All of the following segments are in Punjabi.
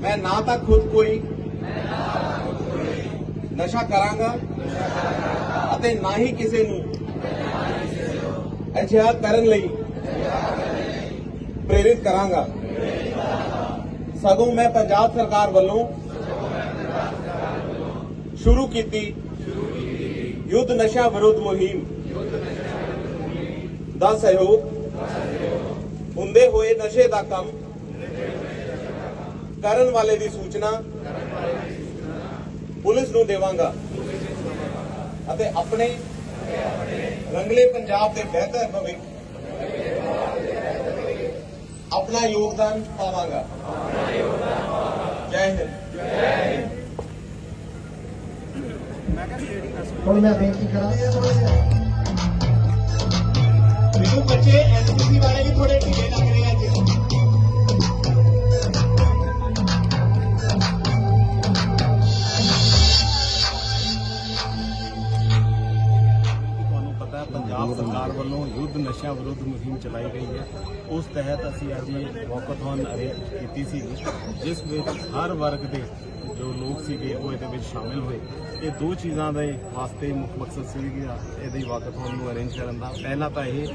ਮੈਂ ਨਾ ਤਾਂ ਖੁਦ ਕੋਈ ਨਸ਼ਾ ਕਰਾਂਗਾ ਅਤੇ ਨਾ ਹੀ ਕਿਸੇ ਨੂੰ ਅਜਿਹਾ ਕਰਨ ਲਈ ਪ੍ਰੇਰਿਤ ਕਰਾਂਗਾ। ਸਗੋਂ ਮੈਂ ਪੰਜਾਬ ਸਰਕਾਰ ਵੱਲੋਂ ਸ਼ੁਰੂ ਕੀਤੀ ਯੁੱਧ ਨਸ਼ਾ ਵਿਰੁੱਧ ਮੁਹਿੰਮ। ਦਾ ਸਹਿਯੋਗ। ਹੁੰਦੇ ਹੋਏ ਨਸ਼ੇ ਦਾ ਕੰਮ। ਕਰਨ ਵਾਲੇ ਦੀ ਸੂਚਨਾ। ਪੁਲਿਸ ਨੂੰ ਦੇਵਾਂਗਾ। ਅਤੇ ਆਪਣੇ ਰੰਗਲੇ ਪੰਜਾਬ ਦੇ ਬਿਹਤਰ ਭਵਿੱਖ। ਆਪਣਾ ਯੋਗਦਾਨ ਪਾਵਾਂਗਾ। ਜੈ ਹਿੰਦ। ਹੁਣ ਮੈਂ ਬੇਨਤੀ ਕਰਾਂ ਮੈਨੂੰ ਬੱਚੇ ਐਨਸੀਸੀ ਵਾਲੇ ਵੀ ਥੋੜੇ ਢਿੱਲੇ ਲੱਗ ਰਹੇ ਅੱਜ। ਤੁਹਾਨੂੰ ਪਤਾ ਹੈ ਪੰਜਾਬ ਸਰਕਾਰ ਵੱਲੋਂ ਯੁੱਧ ਨਸ਼ਾ ਵਿਰੁੱਧ ਮੁਹਿੰਮ ਚਲਾਈ ਗਈ ਹੈ। ਉਸ ਤਹਿਤ ਅਸੀਂ ਅੱਜ ਵਾਕਥੌਨ ਅਰੇਂਜ ਕੀਤੀ ਸੀ ਜਿਸ ਵਿੱਚ ਹਰ ਵਰਗ ਦੇ ਜੋ ਲੋਕ ਸੀਗੇ, ਉਹ ਇਹਦੇ ਵਿੱਚ ਸ਼ਾਮਿਲ ਹੋਏ। ਇਹ ਦੋ ਚੀਜ਼ਾਂ ਦੇ ਵਾਸਤੇ ਮੁੱਖ ਮਕਸਦ ਸੀਗਾ ਇਹਦੇ ਵਾਕਥੌਨ ਨੂੰ ਅਰੇਂਜ ਕਰਨ ਦਾ। ਪਹਿਲਾ ਤਾਂ ਇਹ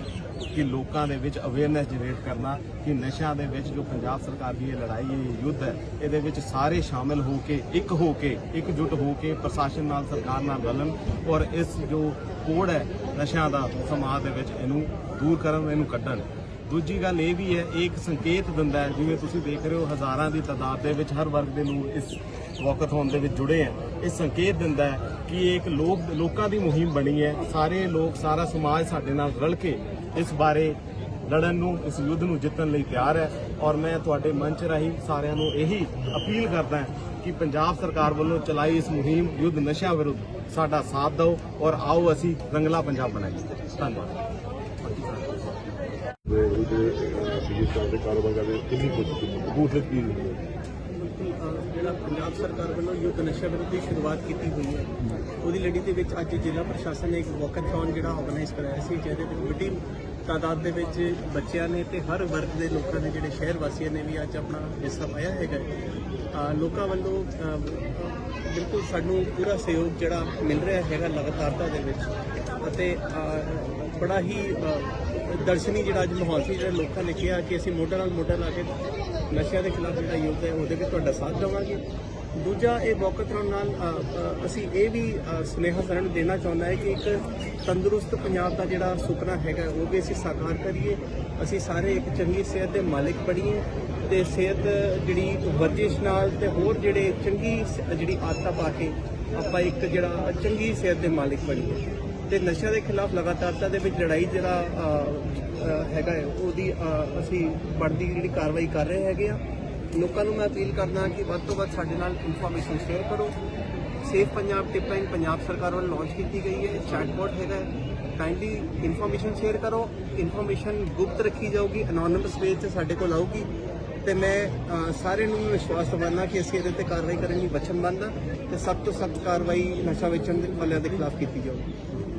ਕਿ ਲੋਕਾਂ ਦੇ ਵਿੱਚ ਅਵੇਅਰਨੈਸ ਜਨਰੇਟ ਕਰਨਾ ਕਿ ਨਸ਼ਿਆਂ ਦੇ ਵਿੱਚ ਜੋ ਪੰਜਾਬ ਸਰਕਾਰ ਦੀ ਇਹ ਲੜਾਈ ਹੈ ਇਹ ਯੁੱਧ ਹੈ, ਇਹਦੇ ਵਿੱਚ ਸਾਰੇ ਸ਼ਾਮਿਲ ਹੋ ਕੇ, ਇੱਕ ਹੋ ਕੇ, ਇਕਜੁੱਟ ਹੋ ਕੇ ਪ੍ਰਸ਼ਾਸਨ ਨਾਲ, ਸਰਕਾਰ ਨਾਲ ਰਲਣ ਔਰ ਇਸ ਜੋ ਕੋੜ ਹੈ ਨਸ਼ਿਆਂ ਦਾ ਸਮਾਜ ਦੇ ਵਿੱਚ, ਇਹਨੂੰ ਦੂਰ ਕਰਨ, ਇਹਨੂੰ ਕੱਢਣ। ਦੂਜੀ ਗੱਲ ਇਹ ਵੀ ਹੈ, ਇਹ ਇੱਕ ਸੰਕੇਤ ਦਿੰਦਾ ਹੈ, ਜਿਵੇਂ ਤੁਸੀਂ ਦੇਖ ਰਹੇ ਹੋ, ਹਜ਼ਾਰਾਂ ਦੀ ਤਾਦਾਦ ਦੇ ਵਿੱਚ ਹਰ ਵਰਗ ਦੇ ਲੋਕ ਇਸ ਵਕਤ ਹੋਣ ਦੇ ਵਿੱਚ ਜੁੜੇ ਹੈ। ਇਹ ਸੰਕੇਤ ਦਿੰਦਾ ਹੈ ਕਿ ਇਹ ਇੱਕ ਲੋਕ, ਲੋਕਾਂ ਦੀ ਮੁਹਿੰਮ ਬਣੀ ਹੈ। ਸਾਰੇ ਲੋਕ, ਸਾਰਾ ਸਮਾਜ ਸਾਡੇ ਨਾਲ ਰਲ ਕੇ ਇਸ ਬਾਰੇ ਲੜਨ ਨੂੰ, ਇਸ ਯੁੱਧ ਨੂੰ ਜਿੱਤਣ ਲਈ ਤਿਆਰ ਹੈ। ਔਰ ਮੈਂ ਤੁਹਾਡੇ ਮੰਚ ਰਾਹੀਂ ਸਾਰਿਆਂ ਨੂੰ ਇਹੀ ਅਪੀਲ ਕਰਦਾ ਹਾਂ ਕਿ ਪੰਜਾਬ ਸਰਕਾਰ ਵੱਲੋਂ ਚਲਾਈ ਇਸ ਮੁਹਿੰਮ ਯੁੱਧ ਨਸ਼ਿਆਂ ਵਿਰੁੱਧ ਸਾਡਾ ਸਾਥ ਦਿਓ ਔਰ ਆਓ ਅਸੀਂ ਰੰਗਲਾ ਪੰਜਾਬ ਬਣਾਈਏ। ਧੰਨਵਾਦ। ਦੇ ਜਿਹੜੇ ਸੀਐਸ ਕਾਰੋਬਾਰ ਕਰਦੇ, ਕਿੰਨੀ ਕੁਝ ਕਬੂਤਰ ਕੀ ਜਿਹੜਾ ਪੰਜਾਬ ਸਰਕਾਰ ਵੱਲੋਂ ਯੁੱਧ ਨਸ਼ਾ ਵਿਰੁੱਧ ਦੀ ਸ਼ੁਰੂਆਤ ਕੀਤੀ ਹੋਈ ਹੈ, ਉਹਦੀ ਲੜੀ ਦੇ ਵਿੱਚ ਅੱਜ ਜ਼ਿਲ੍ਹਾ ਪ੍ਰਸ਼ਾਸਨ ਨੇ ਇੱਕ ਵਾਕਥੌਨ ਜਿਹੜਾ ਆਰਗੇਨਾਈਜ਼ ਕਰਾਇਆ ਸੀ, ਜਿਹਦੇ ਵਿੱਚ ਵੱਡੀ ਤਾਦਾਦ ਦੇ ਵਿੱਚ ਬੱਚਿਆਂ ਨੇ ਤੇ ਹਰ ਵਰਗ ਦੇ ਲੋਕਾਂ ਨੇ ਜਿਹੜੇ ਸ਼ਹਿਰ ਵਾਸੀਆਂ ਨੇ ਵੀ ਅੱਜ ਆਪਣਾ ਹਿੱਸਾ ਪਾਇਆ ਹੈਗਾ ਲੋਕਾਂ ਵੱਲੋਂ ਬਿਲਕੁਲ ਸਾਨੂੰ ਪੂਰਾ ਸਹਿਯੋਗ ਜਿਹੜਾ ਮਿਲ ਰਿਹਾ ਹੈਗਾ ਲਗਾਤਾਰਤਾ ਦੇ ਵਿੱਚ। ਅਤੇ ਬੜਾ ਹੀ ਦਰਸ਼ਨੀ ਜਿਹੜਾ ਅੱਜ ਮਾਹੌਲ ਸੀ, ਜਿਹੜਾ ਲੋਕਾਂ ਨੇ ਕਿਹਾ ਕਿ ਅਸੀਂ ਮੋਢੇ ਨਾਲ ਮੋਢਾ ਲਾ ਕੇ ਨਸ਼ਿਆਂ ਦੇ ਖਿਲਾਫ ਜਿਹੜਾ ਯੁੱਧ ਹੈ, ਉਹਦੇ ਵਿੱਚ ਤੁਹਾਡਾ ਸਾਥ ਦੇਵਾਂਗੇ। ਦੂਜਾ ਇਹ ਵਾਕਥੌਨ ਨਾਲ ਅਸੀਂ ਇਹ ਵੀ ਸੁਨੇਹਾ ਸਾਰਿਆਂ ਦੇਣਾ ਚਾਹੁੰਦਾ ਹੈ ਕਿ ਇੱਕ ਤੰਦਰੁਸਤ ਪੰਜਾਬ ਦਾ ਜਿਹੜਾ ਸੁਪਨਾ ਹੈਗਾ, ਉਹ ਵੀ ਅਸੀਂ ਸਾਕਾਰ ਕਰੀਏ। ਅਸੀਂ ਸਾਰੇ ਇੱਕ ਚੰਗੀ ਸਿਹਤ ਦੇ ਮਾਲਿਕ ਬਣੀਏ ਤੇ ਸਿਹਤ ਜਿਹੜੀ ਵਰਜਿਸ਼ ਨਾਲ ਤੇ ਹੋਰ ਜਿਹੜੇ ਚੰਗੀ ਜਿਹੜੀ ਆਦਤਾਂ ਪਾ ਕੇ ਆਪਾਂ ਇੱਕ ਜਿਹੜਾ ਚੰਗੀ ਸਿਹਤ ਦੇ ਮਾਲਿਕ ਬਣੀਏ। ਤੇ ਨਸ਼ਿਆਂ ਦੇ ਖਿਲਾਫ ਲਗਾਤਾਰਤਾ ਦੇ ਵਿੱਚ ਲੜਾਈ ਜਿਹੜਾ ਹੈਗਾ ਹੈ, ਉਹਦੀ ਅਸੀਂ ਬਣਦੀ ਜਿਹੜੀ ਕਾਰਵਾਈ ਕਰ ਰਹੇ ਹੈਗੇ ਆ ਲੋਕਾਂ ਨੂੰ ਮੈਂ ਅਪੀਲ ਕਰਦਾ ਕਿ ਵੱਧ ਤੋਂ ਵੱਧ ਸਾਡੇ ਨਾਲ ਇਨਫੋਰਮੇਸ਼ਨ ਸ਼ੇਅਰ ਕਰੋ। ਸੇਫ ਪੰਜਾਬ ਟਿਪਲਾਈਨ ਪੰਜਾਬ ਸਰਕਾਰ ਵੱਲੋਂ ਲਾਂਚ ਕੀਤੀ ਗਈ ਹੈ। ਚੈਟਬੋਟ ਹੈਗਾ ਕਾਈਂਡਲੀ ਇਨਫੋਰਮੇਸ਼ਨ ਸ਼ੇਅਰ ਕਰੋ। ਇਨਫੋਰਮੇਸ਼ਨ ਗੁਪਤ ਰੱਖੀ ਜਾਊਗੀ ਅਨੋਨਿਮਸ ਵੇ ਤੇ ਸਾਡੇ ਕੋਲ ਆਊਗੀ। ਤੇ ਮੈਂ ਅ, ਸਾਰਿਆਂ ਨੂੰ ਵਿਸ਼ਵਾਸ ਦਿਵਾਉਣਾ ਕਿ ਅਸੀਂ ਇਹਦੇ ਤੇ ਕਾਰਵਾਈ ਕਰਨ ਲਈ ਵਚਨਬੱਧ ਹਾਂ ਤੇ ਸਭ ਤੋਂ ਸਖਤ ਕਾਰਵਾਈ ਨਸ਼ਾ ਵੇਚਣ ਵਾਲਿਆਂ ਦੇ ਖਿਲਾਫ ਕੀਤੀ ਜਾਊਗੀ।